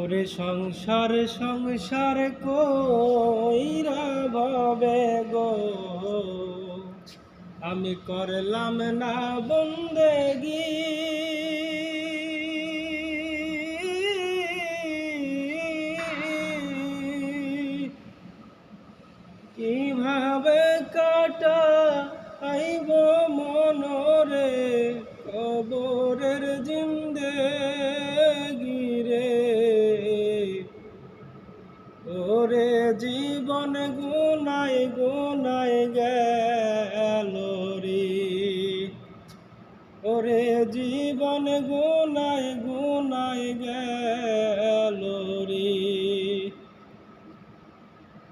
ওরে সংসার সংসার কইরা ভবে গো। আমি করলাম না বন্দেগি। কীভাবে কাটা আইব মনরে? ওরে জীবন গুনাই গুনাই গেল রে। ওরে জীবন গুনাই গুনাই গেল রে।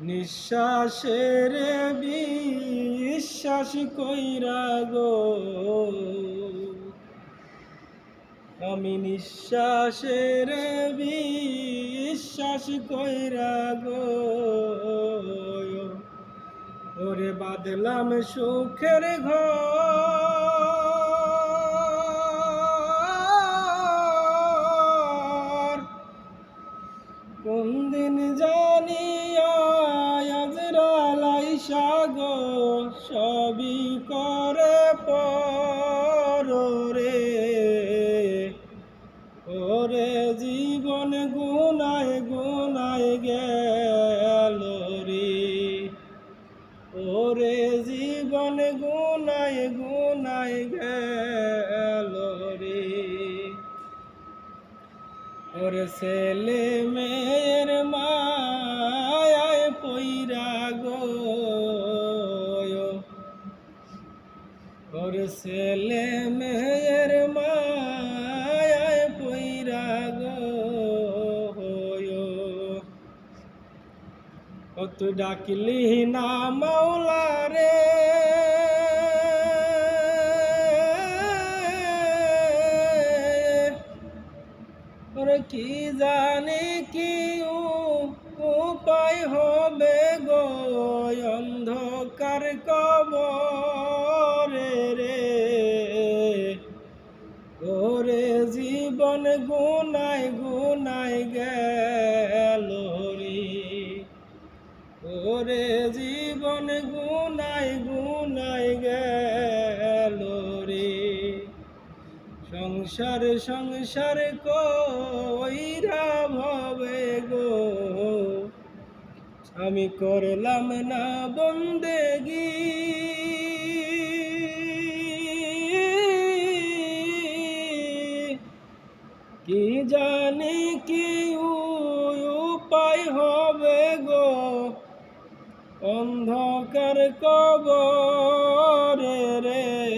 নিঃশ্বাসের বিশ্বাস কইরা গো। আমি নিঃশ্বাসের বিশ্বাস কইরা গো। ওরে বাদলাম সুখের ঘর। কোন দিন জানি আজরালাই সাগো সবই করে পরে। ওরে ছেলে মেয়ের মায়ায় পইরা গো ওরে ছেলে মেয়ের মায়ায় পইরা গো কত ডাকলি না মাওলা রে। কি জানি কি উপায় হবে গো অন্ধকার কবরে রে? ওরে জীবন গুনাই গুনাই গেল রে। ওরে জীবন গুনাই গুনাই গেল সংসার সংসার কইরা ভবে গো। আমি করলাম না বন্দেগি। কি জানি কি উপায় হবে গো। অন্ধকার কবরে রে।